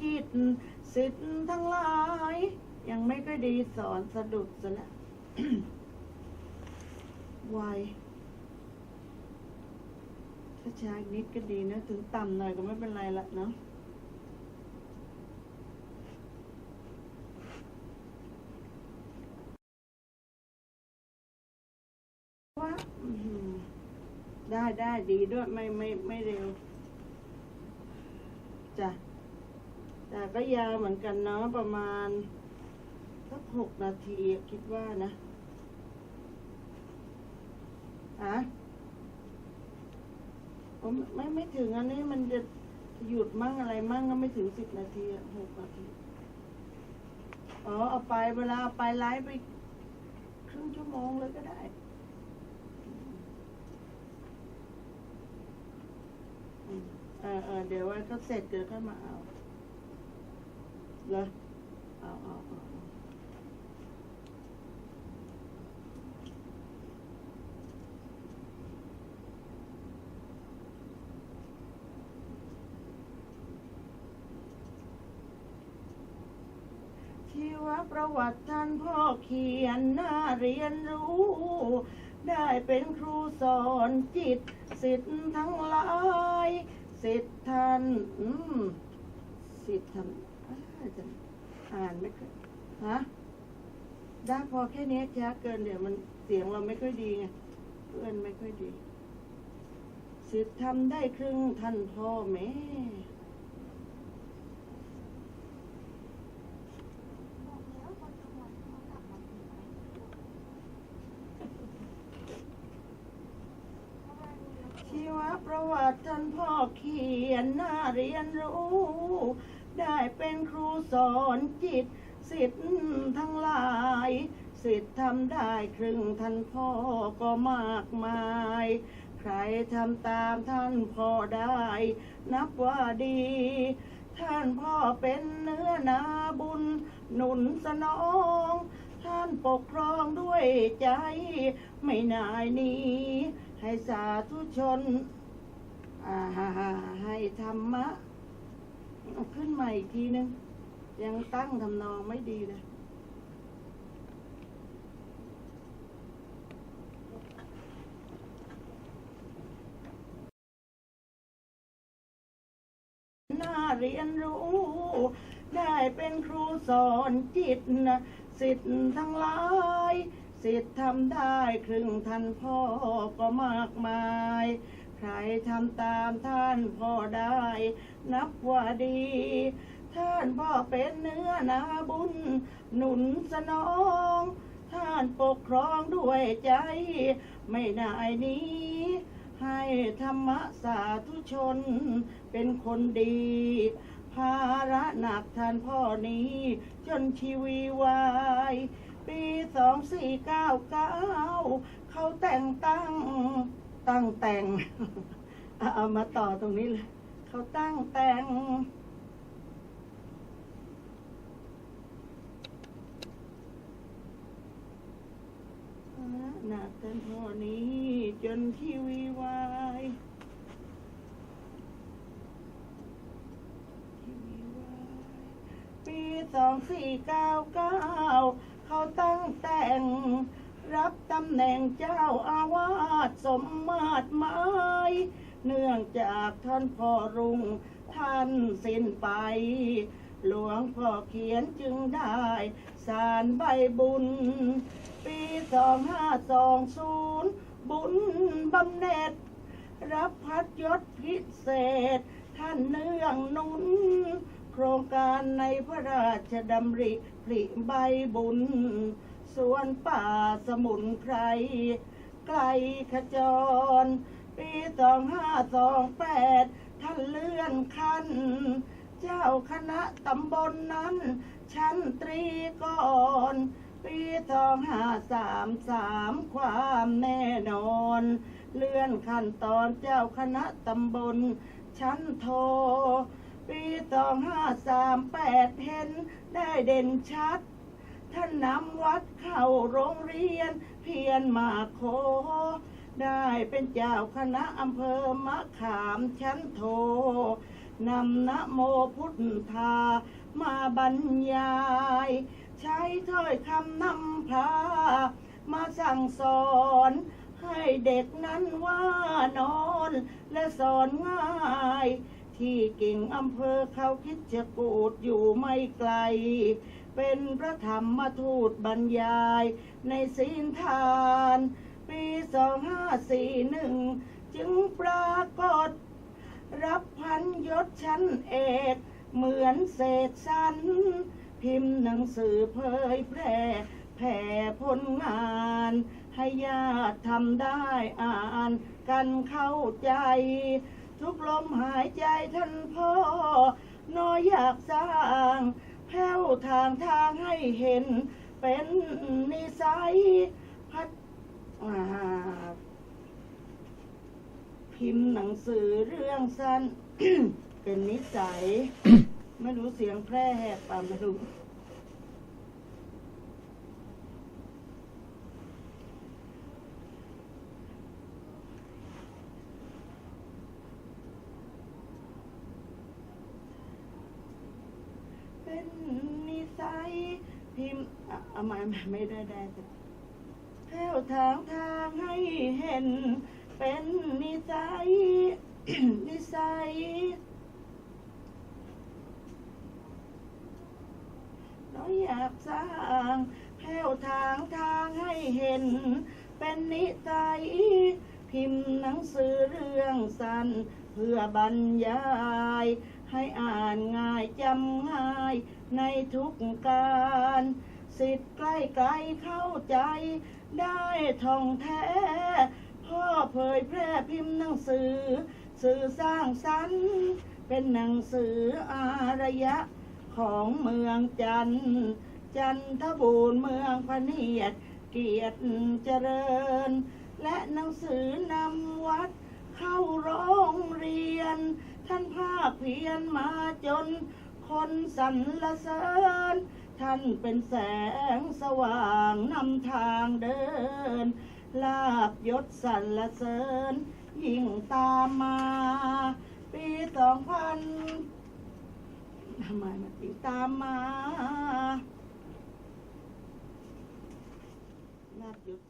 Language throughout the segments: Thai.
จิตสิทธิ์ทั้งหลาย ยังไม่ก็ดีสอนสะดุดซะแล้วไวถ้าช้าอีกนิดก็ดีนะ ถึงต่ำหน่อยก็ไม่เป็นไรละเนาะว่าได้ได้ดีด้วยไม่ไม่ไม่เร็วจ้ะ แต่ก็ยาวเหมือนกันเนาะประมาณสักหกนาทีคิดว่านะอะผมไม่ไม่ถึงอันนี้มันจะหยุดมั่งอะไรมั่งก็ไม่ถึงสิบนาทีหกนาทีอ๋อเอาไปเวลาเอาไปไลฟ์ไปครึ่งชั่วโมงเลยก็ได้อืมเออเออเดี๋ยวไว้ก็เสร็จเดี๋ยวค่อยมาเอา เหรอเอาเอาเอาชีวประวัติท่านพ่อเขียนน่าเรียนรู้ ได้เป็นครูสอนจิตสิทธิ์ทั้งหลาย สิทธิ์ท่านอืมสิทธิ์ท่าน อ่าจะอ่านไม่ค่อยฮะได้พอแค่นี้ช้าเกินเดี๋ยวมันเสียงเราไม่ค่อยดีไงเพื่อนไม่ค่อยดี สิทธิ์ทำได้ครึ่งท่านพ่อแม่ชีวประวัติท่านพ่อเขียนน่าเรียนรู้ ได้เป็นครูสอนจิตสิทธิ์ทั้งหลายสิทธิ์ทำได้ครึ่งท่านพ่อก็มากมาย ใครทำตามท่านพ่อได้ นับว่าดี ท่านพ่อเป็นเนื้อนาบุญ หนุนสนอง ท่านปกครองด้วยใจ ไม่นายนี้ ให้สาธุชน ให้ธรรมะ ขึ้นใหม่อีกทีนึง ยังตั้งทำนองไม่ดีเลยน่าเรียนรู้ ได้เป็นครูสอนจิตนะสิทธิ์ทั้งหลาย สิทธิ์ทำได้ครึ่งท่านพ่อก็มากมาย ใครทำตามท่านพ่อได้ นับว่าดี ท่านพ่อเป็นเนื้อนาบุญ หนุนสนอง ท่านปกครองด้วยใจ ไม่นายนี้ ให้ธรรมะสาธุชนเป็นคนดีภาระหนักท่านพ่อนี้ จนชีวีวาย ปีสองสี่เก้าเก้าเขาแต่งตั้ง ตั้งแต่ง เอามาต่อตรงนี้เลย เขาตั้งแต่ง หนักท่านพ่อนี้จนชีวีวายชีวีวายปีสองสี่เก้าเก้าเขาตั้งแต่ง รับตำแหน่งเจ้าอาวา สสมมาตรหมายเนื่องจากท่านพ่อรุงท่านสิ้นไป หลวงพ่อเขียนจึงได้สารใบบุญ ปีสองห้าสองศูนย์บุญบำเหน็จ รับพัดยศพิเศษ ท่านเนื่องนุนโครงการในพระราชดำริผลิใบบุญส่วนป่าสมุนไพร ไกลขจร ปีสองห้าสองแปดท่านเลื่อนขั้น เจ้าคณะตำบลนนั้น ชั้นตรีก่อน ปีสองห้าสามสามความแน่นอน เลื่อนขั้นตอนเจ้าคณะตำบล ชั้นโท ปีสองห้าสามแปดเห็นได้เด่นชัด ท่านนำวัดเข้าโรงเรียน เพียนมาโคได้เป็นเจ้าคณะอำเภอมะขามชั้นโทนำนะโมพุทธามาบรรยาย ใช้ถ้อยคำนำพา มาสั่งสอน ให้เด็กนั้นว่านอนและสอนง่าย ที่กิ่งอำเภอเขาคิดจะกูดอยู่ไม่ไกล เป็นพระธรรมทูตบรรยาย ในศีลทาน ปีสองห้าสี่หนึ่งจึงปรากฏ รับพันยศชั้นเอก เหมือนเศษสัน พิมพ์หนังสือเผยแพร่แผ่ผลงาน ให้ญาติทำได้อ่านกันเข้าใจ ทุกลมหายใจท่านพ่อน้อยอยากสร้าง แผ้วทางทางให้เห็น เป็นนิสัยพัดพิมพ์หนังสือเรื่องสั้น เป็นนิสัย ไม่รู้เสียงแพร่แหกป่าไม่รู้ เป็น นิสัยพิมพ์อะเอามาไม่ได้ได้แต่แผ้วทางทางให้เห็น เป็นนิสัยนิสัยเราอยากสร้างแผ้วทางทางให้เห็น เป็นนิสัยพิมพ์หนังสือเรื่องสั้นเพื่อบรรยาย ให้อ่านง่ายจำง่ายในทุกการ สิทธิ์ใกล้ไกลเข้าใจ ได้ท่องแท้ พ่อเผยแพร่พิมพ์หนังสือ สื่อสร้างสรรค์เป็นหนังสืออารยะของเมืองจันจันทบูรณ์เมืองพะเนียดเกียรติเจริญ และหนังสือนำวัดเข้าโรงเรียน ท่านภาคเพียรมาจน คนสรรเสริญ ท่านเป็นแสงสว่างนำทางเดิน ลาบยศสรรเสริญ ยิ่งตามมา ปีสองพันทำไมมันปีตามมาลาบยศ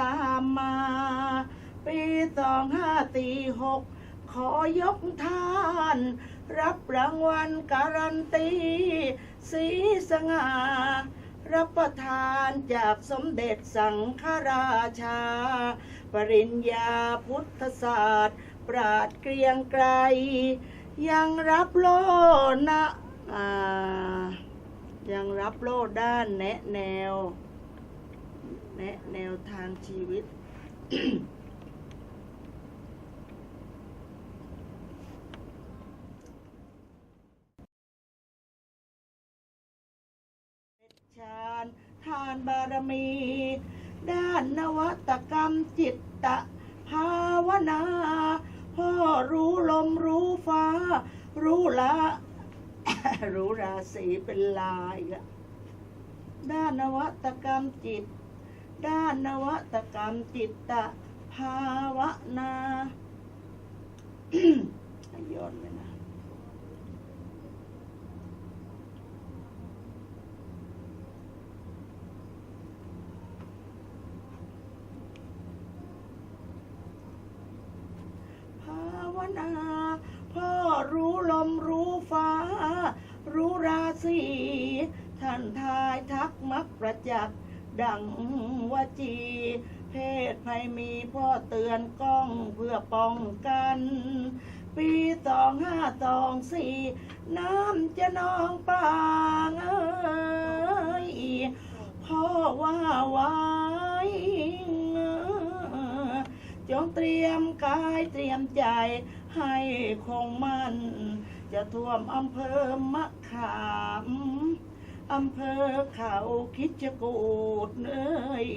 ตามมา ปีสองห้าตีหกขอยกทาน รับรางวัลการันตีสีสง่ารับประทานจากสมเด็จสังฆราชา ปริญญาพุทธศาสตร์ ปราดเกรียงไกร ยังรับโลนะยังรับโลด้านแนะแนว แนะแนวทางชีวิต ชาญทานบารมี ด้านนวัตกรรมจิตตะภาวนา พ่อรู้ลมรู้ฟ้า รู้ละ รู้ราศีเป็นลายอะด้านนวัตกรรมจิต ด้านนวัตกรรมจิตตะภาวนาย้อนไปนะภาวนาพ่อรู้ลมรู้ฟ้า รู้ราศีท่านทายทักมักประจักษ์ ดังวจี เพศภัยมีพ่อเตือนกล้องเพื่อป้องกัน ปีสองห้าสองสี่น้ำจะนองปางเอ้ยพ่อว่าไว้จงเตรียมกายเตรียมใจให้คงมั่น จะท่วมอำเภอมะขาม อำเภอเขาคิดจะกูดเอ้ย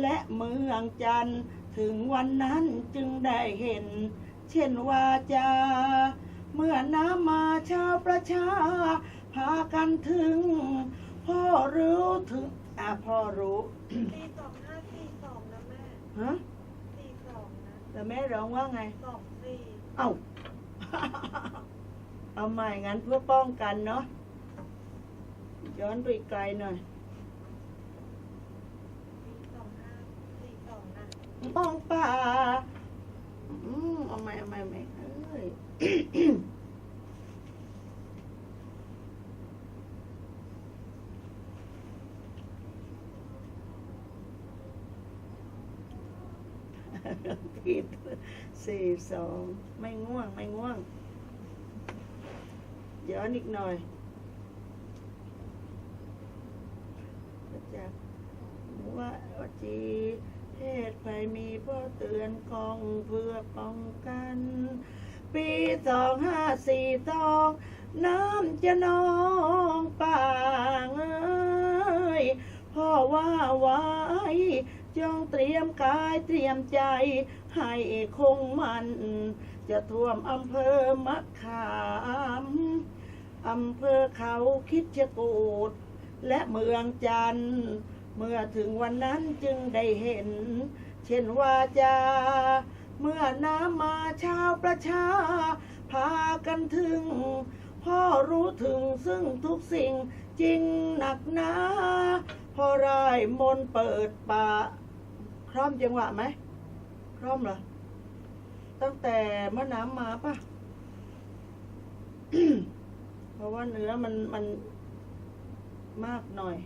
และเมืองจันทร์ถึงวันนั้นจึงได้เห็น เช่นว่าจา เมื่อน้ำมาชาวประชา พากันถึง พ่อรู้ถึง อะพ่อรู้ตีสองห้าสี่สองนะแม่ฮะสี่สองแต่แม่ร้องว่าไงสองสี่เอ้า เอาใหม่งั้นเพื่อป้องกันเนาะ ย้อนไปไกลหน่อยปีสองห้าสี่สองนะป้องป่าอืมเอาใหมเอาใหม่เอาใหม่เอ้ยผิดสี่สองไม่ง่วง ไม่ง่วงย้อนอีกหน่อยก็จะ ว่าว่าจีเหตุภัยมีพ่อเตือนกองเพื่อป้องกัน ปีสองห้าสี่สองน้ำจะนองป่างเอ้ยพ่อว่าไว้จงเตรียมกายเตรียมใจ ให้คงมัน จะท่วมอำเภอมะขามอำเภอเขาคิดจะกูด และเมืองจันทร์ เมื่อถึงวันนั้นจึงได้เห็น เช่นว่าจา เมื่อน้ำมาชาวประชา พากันถึง พ่อรู้ถึงซึ่งทุกสิ่งจริงหนักหนาพอรายมนเปิดป่าคร่อมจังหวะไหมคร่อมเหรอ ตั้งแต่เมื่อน้ำมาป่ะ เพราะว่าเนื้อมันมันมากหน่อย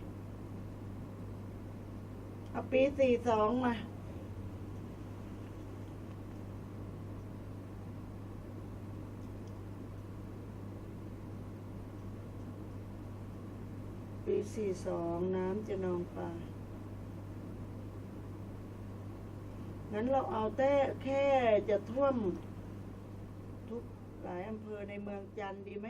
เอาปีสี่สองมา ปีสี่สองน้ำจะนองป่างั้นเราเอาแต่แค่จะท่วม ทุกหลายอำเภอในเมืองจันทร์ดีไหม